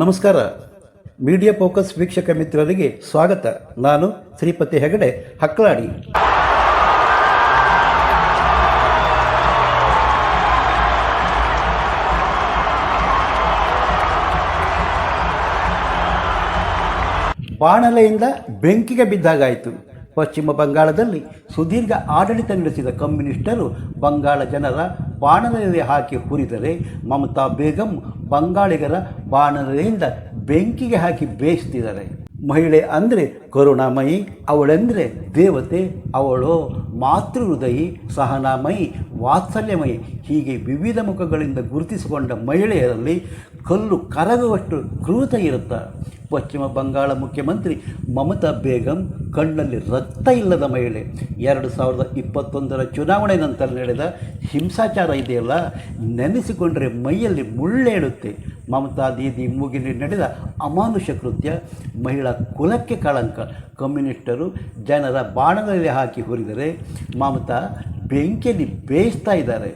ನಮಸ್ಕಾರ. Media focus ವೀಕ್ಷಕ ಮಿತ್ರರಿಗೆ ಸ್ವಾಗತ. ನಾನು ಶ್ರೀಪತಿ ಹೆಗಡೆ ಹಕ್ಕಲಾಡಿ ಬಾಣಲೆಯಿಂದ ಬೆಂಕಿಗೆ ಬಿದ್ದಾಗಾಯಿತು. ಪಶ್ಚಿಮ ಬಂಗಾಳದಲ್ಲಿ ಸುದೀರ್ಘ ಆಡಳಿತ ನಡೆಸಿದ ಕಮ್ಯುನಿಸ್ಟರು ಬಂಗಾಳ ಜನರ ಬಾಣಲೆಯಲ್ಲಿ ಹಾಕಿ ಹುರಿದರೆ ಮಮತಾ ಬೇಗಂ ಬಂಗಾಳಿಗರ ಬಾಣಲೆಯಿಂದ ಬೆಂಕಿಗೆ ಹಾಕಿ ಬೇಯಿಸ್ತಿದ್ದಾರೆ. ಮಹಿಳೆ ಅಂದರೆ ಕರುಣಾಮಯಿ, ಅವಳೆಂದರೆ ದೇವತೆ, ಅವಳು ಮಾತೃ ಹೃದಯಿ ಸಹನಾಮಯಿ, ವಾತ್ಸಲ್ಯಮಯಿ. ಹೀಗೆ ವಿವಿಧ ಮುಖಗಳಿಂದ ಗುರುತಿಸಿಕೊಂಡ ಮಹಿಳೆಯರಲ್ಲಿ ಕಲ್ಲು ಕರಗುವಷ್ಟು ಕ್ರೂತ ಇರುತ್ತಾ. ಪಶ್ಚಿಮ ಬಂಗಾಳ ಮುಖ್ಯಮಂತ್ರಿ ಮಮತಾ ಬೇಗಂ ಕಣ್ಣಲ್ಲಿ ರಕ್ತ ಇಲ್ಲದ ಮಹಿಳೆ. ಎರಡು ಸಾವಿರದ ಇಪ್ಪತ್ತೊಂದರ ಚುನಾವಣೆ ನಂತರ ನಡೆದ ಹಿಂಸಾಚಾರ ಇದೆಯಲ್ಲ, ನೆನೆಸಿಕೊಂಡರೆ ಮೈಯಲ್ಲಿ ಮುಳ್ಳೇಳುತ್ತೆ ಮಮತಾ ದೀದಿ ಮೂಗಿನಲ್ಲಿ ನಡೆದ ಅಮಾನುಷ ಕೃತ್ಯ ಮಹಿಳಾ ಕುಲಕ್ಕೆ ಕಳಂಕ. ಕಮ್ಯುನಿಸ್ಟರು ಜನರ ಬಾಣದಲ್ಲಿ ಹಾಕಿ ಹುರಿದರೆ ಮಮತಾ ಬೆಂಕಿಯಲ್ಲಿ ಬೇಯಿಸ್ತಾ ಇದ್ದಾರೆ.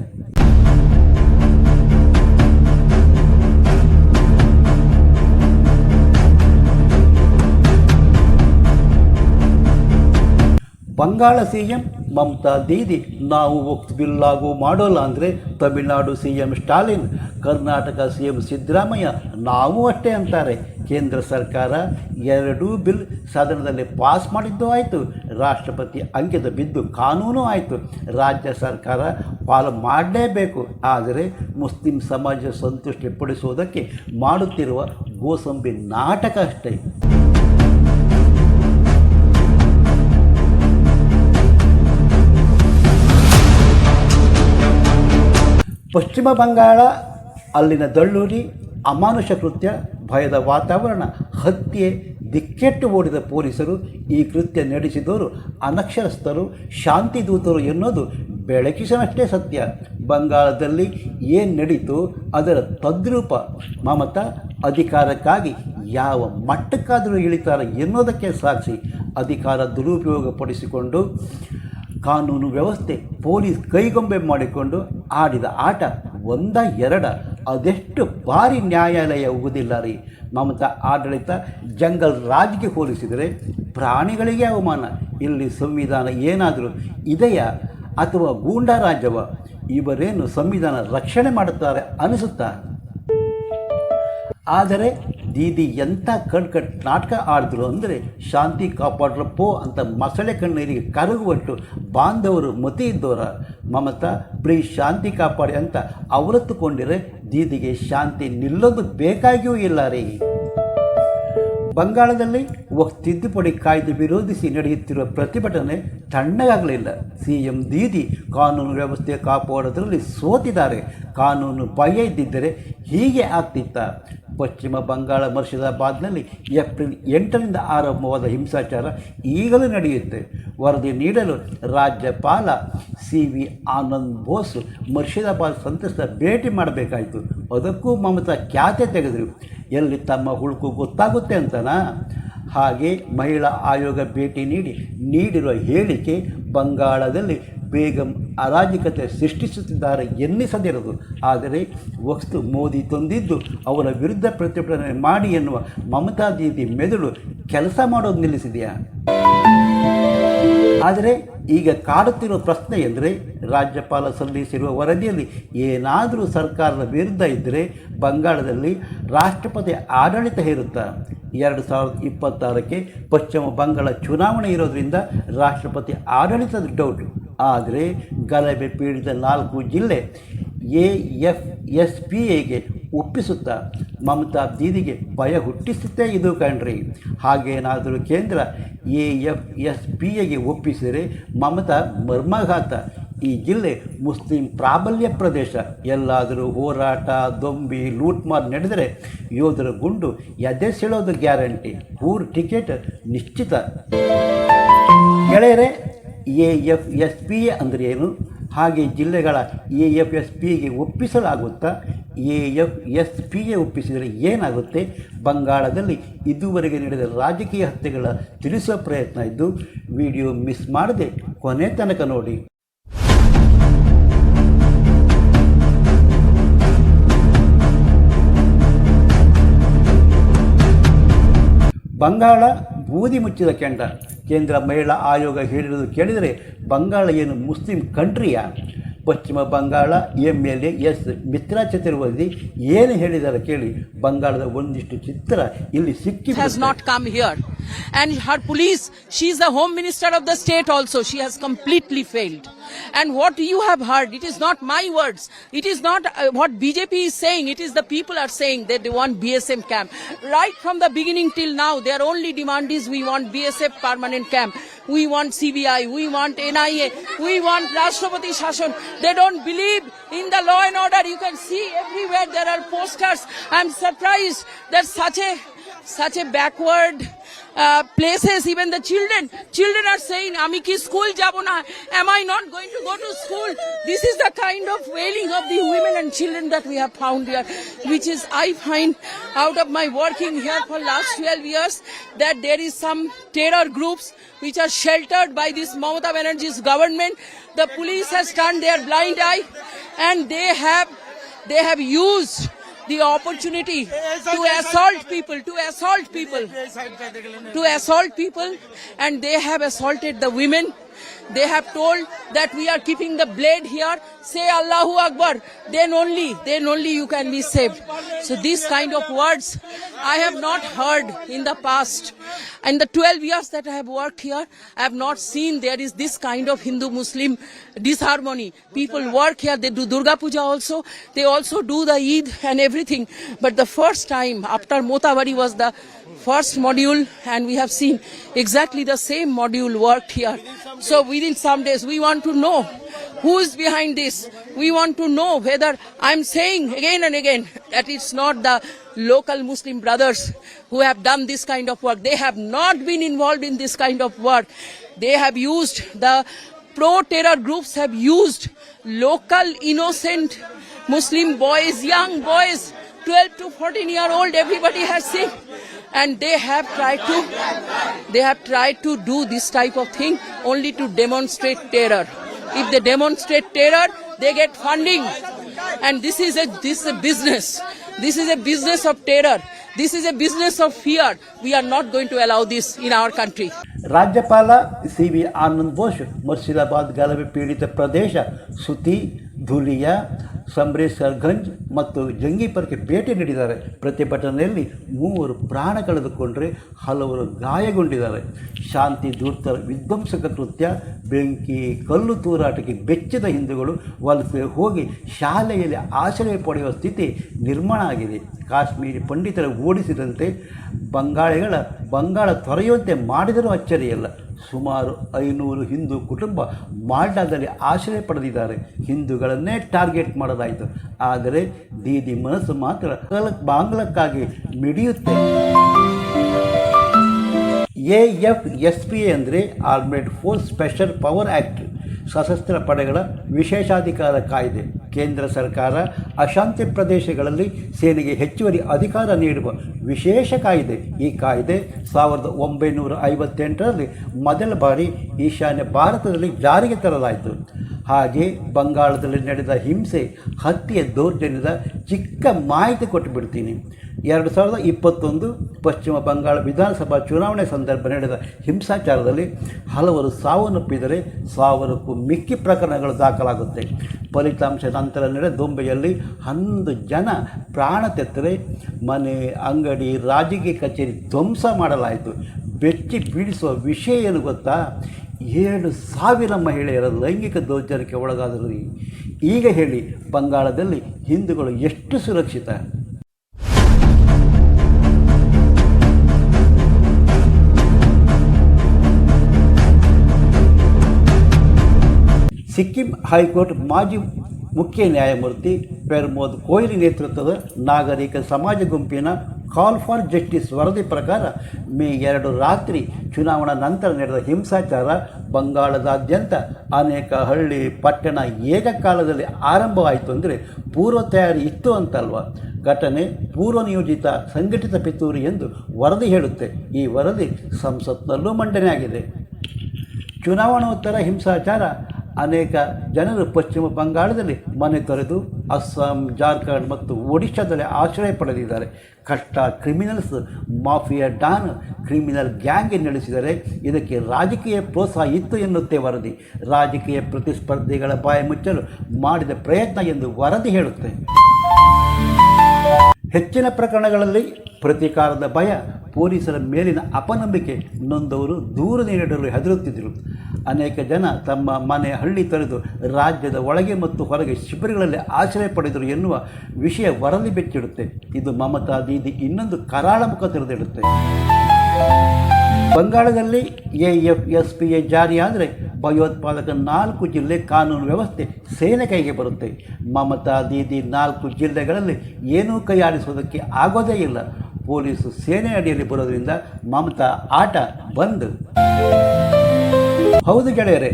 ಬಂಗಾಳ ಸಿ ಎಂ ಮಮತಾ ದೀದಿ, ನಾವು ವಕ್ತ್ ಬಿಲ್ ಲಾಗು ಮಾಡೋಲ್ಲ ಅಂದರೆ Tamil Nadu C M Stalin, Karnataka C M Siddaramaiah, ನಾವು ಅಷ್ಟೇ ಅಂತಾರೆ. ಕೇಂದ್ರ ಸರ್ಕಾರ ಎರಡೂ ಬಿಲ್ ಸದನದಲ್ಲಿ ಪಾಸ್ ಮಾಡಿದ್ದು ಆಯಿತು. ರಾಷ್ಟ್ರಪತಿ ಅಂಕಿತ ಬಿದ್ದು ಕಾನೂನು ಆಯಿತು. ರಾಜ್ಯ ಸರ್ಕಾರ ಪಾಲು ಮಾಡಲೇಬೇಕು. ಆದರೆ ಮುಸ್ಲಿಂ ಸಮಾಜ ಸಂತುಷ್ಟಿಪಡಿಸುವುದಕ್ಕೆ ಮಾಡುತ್ತಿರುವ ಗೋಸಂಬಿ ನಾಟಕ ಅಷ್ಟೇ. ಪಶ್ಚಿಮ ಬಂಗಾಳ, ಅಲ್ಲಿನ ದಳ್ಳೂರಿ, ಅಮಾನುಷ ಕೃತ್ಯ, ಭಯದ ವಾತಾವರಣ, ಹತ್ಯೆ, ದಿಕ್ಕೆಟ್ಟು ಓಡಿದ ಪೊಲೀಸರು ಈ ಕೃತ್ಯ ನಡೆಸಿದವರು ಅನಕ್ಷರಸ್ಥರು, ಶಾಂತಿದೂತರು ಎನ್ನುವುದು ಬೆಳಕಿಸನಷ್ಟೇ ಸತ್ಯ. ಬಂಗಾಳದಲ್ಲಿ ಏನು ನಡೀತು ಅದರ ತದ್ರೂಪ ಮಮತಾ ಅಧಿಕಾರಕ್ಕಾಗಿ ಯಾವ ಮಟ್ಟಕ್ಕಾದರೂ ಇಳಿತಾರೆ ಎನ್ನುವುದಕ್ಕೆ ಸಾಕ್ಷಿ. ಅಧಿಕಾರ ದುರುಪಯೋಗಪಡಿಸಿಕೊಂಡು ಕಾನೂನು ವ್ಯವಸ್ಥೆ ಪೊಲೀಸ್ ಕೈಗೊಂಬೆ ಮಾಡಿಕೊಂಡು ಆಡಿದ ಆಟ ಒಂದ ಎರಡ. ಅದೆಷ್ಟು ಬಾರಿ ನ್ಯಾಯಾಲಯ ಹೋಗುವುದಿಲ್ಲ ರೀ. ಮಮತಾ ಆಡಳಿತ ಜಂಗಲ್ ರಾಜ್ಗೆ ಹೋಲಿಸಿದರೆ ಪ್ರಾಣಿಗಳಿಗೆ ಅವಮಾನ. ಇಲ್ಲಿ ಸಂವಿಧಾನ ಏನಾದರೂ ಇದೆಯಾ ಅಥವಾ ಗೂಂಡಾ ರಾಜ್ಯವ ಇವರೇನು ಸಂವಿಧಾನ ರಕ್ಷಣೆ ಮಾಡುತ್ತಾರೆ ಅನಿಸುತ್ತಾ? ಆದರೆ ದೀದಿ ಎಂಥ ಕಣ್ ಕಟ್ ನಾಟಕ ಆಡಿದ್ರು ಅಂದರೆ ಶಾಂತಿ ಕಾಪಾಡ್ರಪ್ಪೋ ಅಂತ ಮಸಳೆ ಕಣ್ಣೀರಿಗೆ ಕರಗುವಟ್ಟು ಬಾಂಧವರು ಮತಿ ಇದ್ದವರ ಮಮತಾ, ಪ್ರೀ, ಶಾಂತಿ ಕಾಪಾಡಿ ಅಂತ ಅವರತ್ತುಕೊಂಡಿರೆ, ದೀದಿಗೆ ಶಾಂತಿ ನಿಲ್ಲೋದು ಬೇಕಾಗಿಯೂ ಇಲ್ಲ ರೀ. ಬಂಗಾಳದಲ್ಲಿ ತಿದ್ದುಪಡಿ ಕಾಯ್ದೆ ವಿರೋಧಿಸಿ ನಡೆಯುತ್ತಿರುವ ಪ್ರತಿಭಟನೆ ತಣ್ಣಗಾಗಲಿಲ್ಲ. ಸಿ ಎಂ ದೀದಿ ಕಾನೂನು ವ್ಯವಸ್ಥೆ ಕಾಪಾಡೋದರಲ್ಲಿ ಸೋತಿದ್ದಾರೆ. ಕಾನೂನು ಭಯ ಇದ್ದಿದ್ದರೆ ಹೀಗೆ ಆಗ್ತಿತ್ತ? ಪಶ್ಚಿಮ ಬಂಗಾಳ ಮರ್ಷಿದಾಬಾದ್ನಲ್ಲಿ ಏಪ್ರಿಲ್ ಎಂಟರಿಂದ ಆರಂಭವಾದ ಹಿಂಸಾಚಾರ ಈಗಲೂ ನಡೆಯುತ್ತೆ. ವರದಿ ನೀಡಲು ರಾಜ್ಯಪಾಲ ಸಿ ವಿ ಆನಂದ್ ಬೋಸ್ ಮುರ್ಷಿದಾಬಾದ್ ಸಂತ್ರಸ್ತ ಭೇಟಿ ಮಾಡಬೇಕಾಯಿತು. ಅದಕ್ಕೂ ಮಮತಾ ಖ್ಯಾತೆ ತೆಗೆದರು. ಎಲ್ಲಿ ತಮ್ಮ ಹುಳುಕು ಗೊತ್ತಾಗುತ್ತೆ ಅಂತನಾ? ಹಾಗೆ ಮಹಿಳಾ ಆಯೋಗ ಭೇಟಿ ನೀಡಿ ನೀಡಿರುವ ಹೇಳಿಕೆ ಬಂಗಾಳದಲ್ಲಿ ಬೇಗಂ ಅರಾಜಕತೆ ಸೃಷ್ಟಿಸುತ್ತಿದ್ದಾರೆ ಎನ್ನಿಸದಿರದು. ಆದರೆ ವಸ್ತು ಮೋದಿ ತಂದಿದ್ದು ಅವರ ವಿರುದ್ಧ ಪ್ರತಿಭಟನೆ ಮಾಡಿ ಎನ್ನುವ ಮಮತಾ ದೀದಿ ಮೆದುಳು ಕೆಲಸ ಮಾಡೋದು ನಿಲ್ಲಿಸಿದೆಯಾ? ಆದರೆ ಈಗ ಕಾಡುತ್ತಿರುವ ಪ್ರಶ್ನೆ ಎಂದರೆ ರಾಜ್ಯಪಾಲ ಸಲ್ಲಿಸಿರುವ ವರದಿಯಲ್ಲಿ ಏನಾದರೂ ಸರ್ಕಾರದ ವಿರುದ್ಧ ಇದ್ದರೆ ಬಂಗಾಳದಲ್ಲಿ ರಾಷ್ಟ್ರಪತಿ ಆಡಳಿತ ಹೇರುತ್ತಾ? ಎರಡು ಸಾವಿರದ ಇಪ್ಪತ್ತಾರಕ್ಕೆ ಪಶ್ಚಿಮ ಬಂಗಾಳ ಚುನಾವಣೆ ಇರೋದರಿಂದ ರಾಷ್ಟ್ರಪತಿ ಆಡಳಿತದ ಡೌಟ್ ಆದರೆ ಗಲಭೆ ಪೀಡಿತ ನಾಲ್ಕು ಜಿಲ್ಲೆ ಎ ಎಫ್ ಎಸ್ ಪಿ ಎಗೆ ಒಪ್ಪಿಸುತ್ತಾ? ಮಮತಾ ದೀದಿಗೆ ಭಯ ಹುಟ್ಟಿಸುತ್ತೆ ಇದು ಕಣ್ರಿ. ಹಾಗೇನಾದರೂ ಕೇಂದ್ರ ಎ ಎಫ್ ಎಸ್ ಪಿ ಎಗೆ ಒಪ್ಪಿಸಿದರೆ ಮಮತಾ ಮರ್ಮಘಾತ. ಈ ಜಿಲ್ಲೆ ಮುಸ್ಲಿಂ ಪ್ರಾಬಲ್ಯ ಪ್ರದೇಶ. ಎಲ್ಲಾದರೂ ಹೋರಾಟ, ದೊಂಬಿ ಲೂಟ್ಮಾರ್ ನಡೆದರೆ ಯೋಧರ ಗುಂಡು ಎದೆ ಸೆಳೋದು ಗ್ಯಾರಂಟಿ. ಊರ್ ಟಿಕೆಟ್ ನಿಶ್ಚಿತ. ಗೆಳೆಯರೆ, A F S P A ಅಂದರೆ ಏನು? ಹಾಗೆ ಜಿಲ್ಲೆಗಳ ಎ ಎಫ್ ಎಸ್ ಪಿಗೆ ಒಪ್ಪಿಸಲಾಗುತ್ತಾ? A F S P A ಒಪ್ಪಿಸಿದರೆ ಏನಾಗುತ್ತೆ? ಬಂಗಾಳದಲ್ಲಿ ಇದುವರೆಗೆ ನಡೆದ ರಾಜಕೀಯ ಹತ್ಯೆಗಳ ತಿಳಿಸುವ ಪ್ರಯತ್ನ ಇದ್ದು, ವಿಡಿಯೋ ಮಿಸ್ ಮಾಡದೆ ಕೊನೆ ತನಕ ನೋಡಿ. ಬಂಗಾಳ ಬೂದಿ ಮುಚ್ಚಿದ ಕೆಂಡ ಕೇಂದ್ರ ಮಹಿಳಾ ಆಯೋಗ ಹೇಳಿರುವುದು ಕೇಳಿದರೆ ಬಂಗಾಳ ಏನು ಮುಸ್ಲಿಂ ಕಂಟ್ರಿಯಾ? ಪಶ್ಚಿಮ Bangala M L A S Mitra Chaturvedi ಏನು ಹೇಳಿದ್ದಾರೆ ಕೇಳಿ ಬಂಗಾಳದ ಒಂದಿಷ್ಟು ಚಿತ್ರ ಇಲ್ಲಿ ಸಿಕ್ಕಿ has not come here. And her police, she is the home minister of the state also. She has completely failed. And what you have heard, it is not my words. It is not uh, what BJP is saying. It is the people are saying that they want BSM camp. Right from the beginning till now, their only demand is we want BSF permanent camp. We want CBI we want NIA we want রাষ্ট্রপতি শাসন they don't believe in the law and order you can see everywhere there are posters I am surprised that such a such a backward uh, places even the children children are saying আমি কি school যাব না am i not going to go to school this is the kind of wailing of the women and children that we have found here which is i find out of my working here for last 12 years that there is some terror groups which are sheltered by this Mamata Banerjee's government the police has turned their blind eye and they have they have used the opportunity to assault people, to assault people, to assault people, and they have assaulted the women. They have told that we are keeping the blade here. Say Allahu Akbar. Then only, then only you can be saved. So these kind of words I have not heard in the past. In the 12 years that I have worked here, I have not seen there is this kind of Hindu-Muslim disharmony. People work here, they do Durga Puja also, they also do the Eid and everything. But the first time after Motavari was the first module and we have seen exactly the same module worked here. So within some days we want to know who is behind this. We want to know whether I'm saying again and again that it's not the local Muslim brothers who have done this kind of work. They have not been involved in this kind of work. They have used the pro-terror groups have used local innocent Muslim boys, young boys, 12 to 14 year old, everybody has seen. And they have tried to, they have tried to do this type of thing only to demonstrate terror. If they demonstrate terror, they get funding. And this is a, this is a business. This is a business of terror. This is a business of fear. We are not going to allow this in our country. ರಾಜ್ಯಪಾಲ C V Anand Bose Murshidabad ಗಲಭೆ ಪೀಡಿತ ಪ್ರದೇಶ ಸುತಿ ಧುಲಿಯಾ ಸಂಬ್ರೇಸರ್ಗಂಜ್ ಮತ್ತು ಜಂಗೀಪುರಕ್ಕೆ ಭೇಟಿ ನೀಡಿದ್ದಾರೆ. ಪ್ರತಿಭಟನೆಯಲ್ಲಿ ಮೂವರು ಪ್ರಾಣ ಕಳೆದುಕೊಂಡರೆ ಹಲವರು ಗಾಯಗೊಂಡಿದ್ದಾರೆ. ಶಾಂತಿ ದೂರ್ತ ವಿಧ್ವಂಸಕ ಕೃತ್ಯ, ಬೆಂಕಿ, ಕಲ್ಲು ತೂರಾಟಕ್ಕೆ ಬೆಚ್ಚದ ಹಿಂದೂಗಳು ವಲಸೆ ಹೋಗಿ ಶಾಲೆಯಲ್ಲಿ ಆಶ್ರಯ ಪಡೆಯುವ ಸ್ಥಿತಿ ನಿರ್ಮಾಣ ಆಗಿದೆ. ಕಾಶ್ಮೀರಿ ಪಂಡಿತರ ಓಡಿಸಿದಂತೆ ಬಂಗಾಳಿಗಳ ಬಂಗಾಳ ತೊರೆಯುವಂತೆ ಮಾಡಿದರೂ ಅಚ್ಚರಿಯಲ್ಲ. ಸುಮಾರು ಐನೂರು ಹಿಂದೂ ಕುಟುಂಬ ಮಾಲ್ಟಾದಲ್ಲಿ ಆಶ್ರಯ ಪಡೆದಿದ್ದಾರೆ. ಹಿಂದೂಗಳನ್ನೇ ಟಾರ್ಗೆಟ್ ಮಾಡೋದಾಯಿತು ಆದರೆ ದೀದಿ ಮನಸ್ಸು ಮಾತ್ರ ಬಾಂಗ್ಲಕ್ಕಾಗಿ ಮಿಡಿಯುತ್ತೆ. A F S P A ಅಂದರೆ armed force special power act ಸಶಸ್ತ್ರ ಪಡೆಗಳ ವಿಶೇಷಾಧಿಕಾರ ಕಾಯ್ದೆ. ಕೇಂದ್ರ ಸರ್ಕಾರ ಅಶಾಂತಿ ಪ್ರದೇಶಗಳಲ್ಲಿ ಸೇನೆಗೆ ಹೆಚ್ಚುವರಿ ಅಧಿಕಾರ ನೀಡುವ ವಿಶೇಷ ಕಾಯ್ದೆ. ಈ ಕಾಯ್ದೆ ಸಾವಿರದ ಒಂಬೈನೂರ ಐವತ್ತೆಂಟರಲ್ಲಿ ಮೊದಲ ಬಾರಿ ಈಶಾನ್ಯ ಭಾರತದಲ್ಲಿ ಜಾರಿಗೆ ತರಲಾಯಿತು. ಹಾಗೆ ಬಂಗಾಳದಲ್ಲಿ ನಡೆದ ಹಿಂಸೆ ಹತ್ಯೆ ದೌರ್ಜನ್ಯದ ಚಿಕ್ಕ ಮಾಹಿತಿ ಕೊಟ್ಟು ಬಿಡ್ತೀನಿ ಎರಡು ಸಾವಿರದ ಇಪ್ಪತ್ತೊಂದು ಪಶ್ಚಿಮ ಬಂಗಾಳ ವಿಧಾನಸಭಾ ಚುನಾವಣೆ ಸಂದರ್ಭ ನಡೆದ ಹಿಂಸಾಚಾರದಲ್ಲಿ ಹಲವರು ಸಾವನ್ನಪ್ಪಿದರೆ ಸಾವಿರಕ್ಕೂ ಮಿಕ್ಕಿ ಪ್ರಕರಣಗಳು ದಾಖಲಾಗುತ್ತೆ. ಫಲಿತಾಂಶ ನಂತರ ನಡೆದ ದೊಂಬೆಯಲ್ಲಿ ಹನ್ನೊಂದು ಜನ ಪ್ರಾಣ ತೆತ್ತರೆ ಮನೆ, ಅಂಗಡಿ, ರಾಜಕೀಯ ಕಚೇರಿ ಧ್ವಂಸ ಮಾಡಲಾಯಿತು. ಬೆಚ್ಚಿ ಬೀಳಿಸುವ ವಿಷಯ ಏನು ಗೊತ್ತಾ? ಏಳು ಸಾವಿರ ಮಹಿಳೆಯರ ಲೈಂಗಿಕ ದೌರ್ಜನ್ಯಕ್ಕೆ ಒಳಗಾದರು ಈಗ ಹೇಳಿ, ಬಂಗಾಳದಲ್ಲಿ ಹಿಂದೂಗಳು ಎಷ್ಟು ಸುರಕ್ಷಿತ? ಸಿಕ್ಕಿಂ ಹೈಕೋರ್ಟ್ ಮಾಜಿ ಮುಖ್ಯ ನ್ಯಾಯಮೂರ್ತಿ ಪ್ರಮೋದ್ ಕೊಹ್ಲಿ ನೇತೃತ್ವದ ನಾಗರಿಕ ಸಮಾಜ ಗುಂಪಿನ ಕಾಲ್ ಫಾರ್ ಜಸ್ಟಿಸ್ ವರದಿ ಪ್ರಕಾರ ಮೇ ಎರಡು ರಾತ್ರಿ ಚುನಾವಣಾ ನಂತರ ನಡೆದ ಹಿಂಸಾಚಾರ ಬಂಗಾಳದಾದ್ಯಂತ ಅನೇಕ ಹಳ್ಳಿ ಪಟ್ಟಣ ಏಕಕಾಲದಲ್ಲಿ ಆರಂಭವಾಯಿತು ಅಂದರೆ ಪೂರ್ವ ತಯಾರಿ ಇತ್ತು ಅಂತಲ್ವ? ಘಟನೆ ಪೂರ್ವ ನಿಯೋಜಿತ ಸಂಘಟಿತ ಪಿತೂರಿ ಎಂದು ವರದಿ ಹೇಳುತ್ತೆ. ಈ ವರದಿ ಸಂಸತ್ನಲ್ಲೂ ಮಂಡನೆಯಾಗಿದೆ ಚುನಾವಣೋತ್ತರ ಹಿಂಸಾಚಾರ ಅನೇಕ ಜನರು ಪಶ್ಚಿಮ ಬಂಗಾಳದಲ್ಲಿ ಮನೆ ತೊರೆದು, ಅಸ್ಸಾಂ, ಜಾರ್ಖಂಡ್ ಮತ್ತು ಒಡಿಶಾದಲ್ಲಿ ಆಶ್ರಯ ಪಡೆದಿದ್ದಾರೆ. ಕಷ್ಟ criminals mafia don criminal gang ನಡೆಸಿದರೆ ಇದಕ್ಕೆ ರಾಜಕೀಯ ಪ್ರೋತ್ಸಾಹ ಇತ್ತು ಎನ್ನುತ್ತೆ ವರದಿ. ರಾಜಕೀಯ ಪ್ರತಿಸ್ಪರ್ಧಿಗಳ ಬಾಯ ಮುಚ್ಚಲು ಮಾಡಿದ ಪ್ರಯತ್ನ ಎಂದು ವರದಿ ಹೇಳುತ್ತೆ. ಹೆಚ್ಚಿನ ಪ್ರಕರಣಗಳಲ್ಲಿ ಪ್ರತೀಕಾರದ ಭಯ ಪೊಲೀಸರ ಮೇಲಿನ ಅಪನಂಬಿಕೆ ನೊಂದವರು ದೂರ ನೀಡಲು ಹೆದರುತ್ತಿದ್ದರು. ಅನೇಕ ಜನ ತಮ್ಮ ಮನೆ ಹಳ್ಳಿ ತೊರೆದು ರಾಜ್ಯದ ಒಳಗೆ ಮತ್ತು ಹೊರಗೆ ಶಿಬಿರಗಳಲ್ಲಿ ಆಶ್ರಯ ಪಡೆದರು ಎನ್ನುವ ವಿಷಯ ವರದಿ ಬೆಚ್ಚಿಡುತ್ತೆ ಇದು ಮಮತಾ ದೀದಿ ಇನ್ನೊಂದು ಕರಾಳ ಮುಖ ತೆರೆದಿಡುತ್ತೆ. ಬಂಗಾಳದಲ್ಲಿ A F S P A ಜಾರಿಯಾದರೆ ಭಯೋತ್ಪಾದಕ ನಾಲ್ಕು ಜಿಲ್ಲೆ ಕಾನೂನು ವ್ಯವಸ್ಥೆ ಸೇನೆ ಕೈಗೆ ಬರುತ್ತೆ. ಮಮತಾ ದೀದಿ ನಾಲ್ಕು ಜಿಲ್ಲೆಗಳಲ್ಲಿ ಏನೂ ಕೈ ಆಡಿಸೋದಕ್ಕೆ ಆಗೋದೇ ಇಲ್ಲ. ಪೊಲೀಸು ಸೇನೆ ಅಡಿಯಲ್ಲಿ ಬರೋದ್ರಿಂದ ಮಮತಾ ಆಟ ಬಂದ್. ಹೌದು ಗೆಳೆಯರೆ,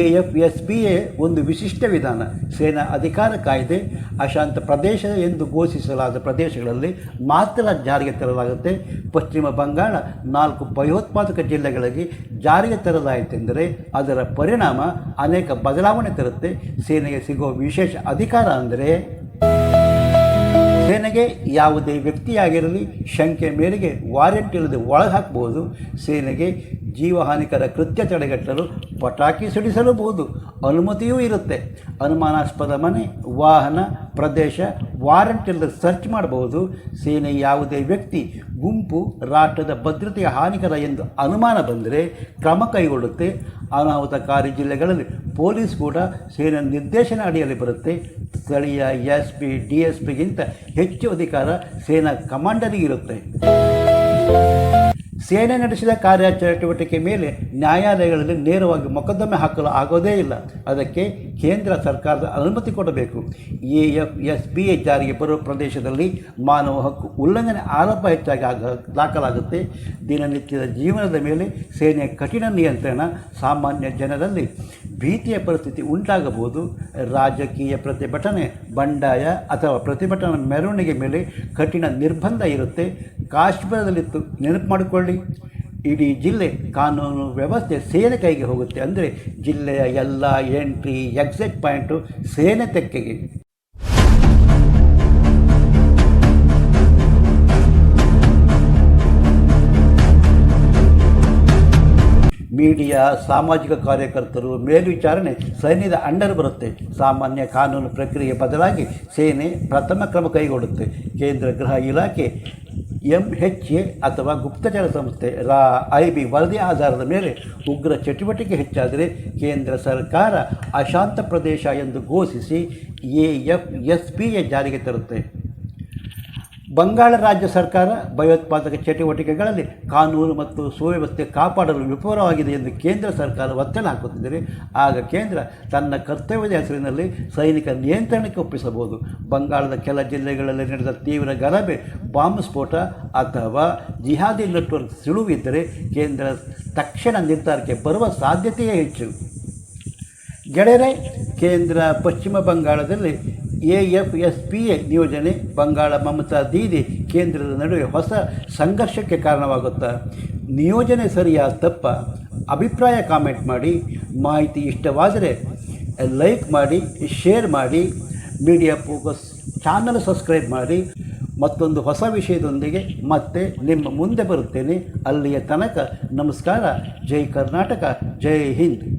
A F S P A ಒಂದು ವಿಶಿಷ್ಟ ವಿಧಾನ. ಸೇನಾ ಅಧಿಕಾರ ಕಾಯ್ದೆ, ಅಶಾಂತ ಪ್ರದೇಶ ಎಂದು ಘೋಷಿಸಲಾದ ಪ್ರದೇಶಗಳಲ್ಲಿ ಮಾತ್ರ ಜಾರಿಗೆ ತರಲಾಗುತ್ತೆ. ಪಶ್ಚಿಮ ಬಂಗಾಳ ನಾಲ್ಕು ಭಯೋತ್ಪಾದಕ ಜಿಲ್ಲೆಗಳಿಗೆ ಜಾರಿಗೆ ತರಲಾಯಿತೆಂದರೆ ಅದರ ಪರಿಣಾಮ ಅನೇಕ ಬದಲಾವಣೆ ತರುತ್ತೆ. ಸೇನೆಗೆ ಸಿಗುವ ವಿಶೇಷ ಅಧಿಕಾರ ಅಂದರೆ ಸೇನೆಗೆ ಯಾವುದೇ ವ್ಯಕ್ತಿಯಾಗಿರಲಿ, ಶಂಕೆ ಮೇರೆಗೆ ವಾರೆಂಟ್ ಇಲ್ಲದೆ ಒಳಗೆ ಹಾಕಬಹುದು ಸೇನೆಗೆ ಜೀವಹಾನಿಕರ ಕೃತ್ಯ ತಡೆಗಟ್ಟಲು ಪಟಾಕಿ ಸಿಡಿಸಲೂಬಹುದು. ಅನುಮತಿಯೂ ಇರುತ್ತೆ. ಅನುಮಾನಾಸ್ಪದ ಮನೆ, ವಾಹನ, ಪ್ರದೇಶ ವಾರೆಂಟ್ ಇಲ್ಲದೆ ಸರ್ಚ್ ಮಾಡಬಹುದು. ಸೇನೆ ಯಾವುದೇ ವ್ಯಕ್ತಿ ಗುಂಪು, ರಾಷ್ಟ್ರದ ಭದ್ರತೆಯ ಹಾನಿಕರ ಎಂದು ಅನುಮಾನ ಬಂದರೆ ಕ್ರಮ ಕೈಗೊಳ್ಳುತ್ತೆ. ಅನಾಹುತಕಾರಿ ಜಿಲ್ಲೆಗಳಲ್ಲಿ ಪೊಲೀಸ್ ಕೂಡ ಸೇನೆ ನಿರ್ದೇಶನ ಅಡಿಯಲ್ಲಿ ಬರುತ್ತೆ. ಸ್ಥಳೀಯ ಎಸ್ ಪಿ ಡಿ ಎಸ್ ಪಿಗಿಂತ ಹೆಚ್ಚು ಅಧಿಕಾರ ಸೇನಾ ಕಮಾಂಡರಿಗಿರುತ್ತೆ ಸೇನೆ ನಡೆಸಿದ ಕಾರ್ಯಚಟುವಟಿಕೆ ಮೇಲೆ ನ್ಯಾಯಾಲಯಗಳಲ್ಲಿ ನೇರವಾಗಿ ಮೊಕದ್ದಮೆ ಹಾಕಲು ಆಗೋದೇ ಇಲ್ಲ. ಅದಕ್ಕೆ ಕೇಂದ್ರ ಸರ್ಕಾರದ ಅನುಮತಿ ಕೊಡಬೇಕು. A F S B A ಜಾರಿಗೆ ಬರುವ ಪ್ರದೇಶದಲ್ಲಿ ಮಾನವ ಹಕ್ಕು ಉಲ್ಲಂಘನೆ ಆರೋಪ ಹೆಚ್ಚಾಗಿ ಆಗ ದಾಖಲಾಗುತ್ತೆ. ದಿನನಿತ್ಯದ ಜೀವನದ ಮೇಲೆ ಸೇನೆಯ ಕಠಿಣ ನಿಯಂತ್ರಣ, ಸಾಮಾನ್ಯ ಜನರಲ್ಲಿ ಭೀತಿಯ ಪರಿಸ್ಥಿತಿ ಉಂಟಾಗಬಹುದು. ರಾಜಕೀಯ ಪ್ರತಿಭಟನೆ, ಬಂಡಾಯ ಅಥವಾ ಪ್ರತಿಭಟನಾ ಮೆರವಣಿಗೆ ಮೇಲೆ ಕಠಿಣ ನಿರ್ಬಂಧ ಇರುತ್ತೆ. ಕಾಶ್ಮೀರದಲ್ಲಿತ್ತು. ನೆನಪು ಮಾಡಿಕೊಳ್ಳಿ, ಇಡೀ ಜಿಲ್ಲೆ ಕಾನೂನು ವ್ಯವಸ್ಥೆ ಸೇನೆ ಕೈಗೆ ಹೋಗುತ್ತೆ ಅಂದರೆ ಜಿಲ್ಲೆಯ ಎಲ್ಲ ಎಂಟ್ರಿ ಎಕ್ಸಿಟ್ ಪಾಯಿಂಟು ಸೇನೆ ತೆಕ್ಕೆಗೆ. ಮೀಡಿಯಾ, ಸಾಮಾಜಿಕ ಕಾರ್ಯಕರ್ತರು, ಮೇಲ್ವಿಚಾರಣೆ ಸೈನ್ಯದ ಅಂಡರ್ ಬರುತ್ತೆ. ಸಾಮಾನ್ಯ ಕಾನೂನು ಪ್ರಕ್ರಿಯೆ ಬದಲಾಗಿ ಸೇನೆ ಪ್ರಥಮ ಕ್ರಮ ಕೈಗೊಳ್ಳುತ್ತೆ. ಕೇಂದ್ರ ಗೃಹ ಇಲಾಖೆ ಎಂ ಹೆಚ್ ಎ ಅಥವಾ ಗುಪ್ತಚರ ಸಂಸ್ಥೆ ರಾ ಐ ಬಿ ವರದಿ ಆಧಾರದ ಮೇಲೆ ಉಗ್ರ ಚಟುವಟಿಕೆ ಹೆಚ್ಚಾದರೆ ಕೇಂದ್ರ ಸರ್ಕಾರ ಅಶಾಂತ ಪ್ರದೇಶ ಎಂದು ಘೋಷಿಸಿ A F S P A ಜಾರಿಗೆ ತರುತ್ತೆ. ಬಂಗಾಳ ರಾಜ್ಯ ಸರ್ಕಾರ ಭಯೋತ್ಪಾದಕ ಚಟುವಟಿಕೆಗಳಲ್ಲಿ ಕಾನೂನು ಮತ್ತು ಸುವ್ಯವಸ್ಥೆ ಕಾಪಾಡಲು ವಿಫಲವಾಗಿದೆ ಎಂದು ಕೇಂದ್ರ ಸರ್ಕಾರ ಒತ್ತಡ ಹಾಕುತ್ತಿದ್ದರೆ ಆಗ ಕೇಂದ್ರ ತನ್ನ ಕರ್ತವ್ಯದ ಹೆಸರಿನಲ್ಲಿ ಸೈನಿಕ ನಿಯಂತ್ರಣಕ್ಕೆ ಒಪ್ಪಿಸಬಹುದು. ಬಂಗಾಳದ ಕೆಲ ಜಿಲ್ಲೆಗಳಲ್ಲಿ ನಡೆದ ತೀವ್ರ ಗಲಭೆ, ಬಾಂಬ್ ಸ್ಫೋಟ ಅಥವಾ ಜಿಹಾದಿ ನೆಟ್ವರ್ಕ್ ಸಿಳುವಿದ್ದರೆ ಕೇಂದ್ರ ತಕ್ಷಣ ನಿರ್ಧಾರಕ್ಕೆ ಬರುವ ಸಾಧ್ಯತೆಯೇ ಹೆಚ್ಚು. ಗೆಳೆಯರೆ, ಕೇಂದ್ರ ಪಶ್ಚಿಮ ಬಂಗಾಳದಲ್ಲಿ A F S P A ನಿಯೋಜನೆ ಬಂಗಾಳ ಮಮತಾ ದೀದಿ ಕೇಂದ್ರದ ನಡುವೆ ಹೊಸ ಸಂಘರ್ಷಕ್ಕೆ ಕಾರಣವಾಗುತ್ತಾ? ನಿಯೋಜನೆ ಸರಿಯಾ ತಪ್ಪ? ಅಭಿಪ್ರಾಯ ಕಾಮೆಂಟ್ ಮಾಡಿ, ಮಾಹಿತಿ ಇಷ್ಟವಾದರೆ ಲೈಕ್ ಮಾಡಿ, ಶೇರ್ ಮಾಡಿ, ಮೀಡಿಯಾ ಫೋಕಸ್ ಚಾನಲ್ ಸಬ್ಸ್ಕ್ರೈಬ್ ಮಾಡಿ. ಮತ್ತೊಂದು ಹೊಸ ವಿಷಯದೊಂದಿಗೆ ಮತ್ತೆ ನಿಮ್ಮ ಮುಂದೆ ಬರುತ್ತೇನೆ. ಅಲ್ಲಿಯ ತನಕ ನಮಸ್ಕಾರ. ಜೈ ಕರ್ನಾಟಕ, ಜೈ ಹಿಂದ್.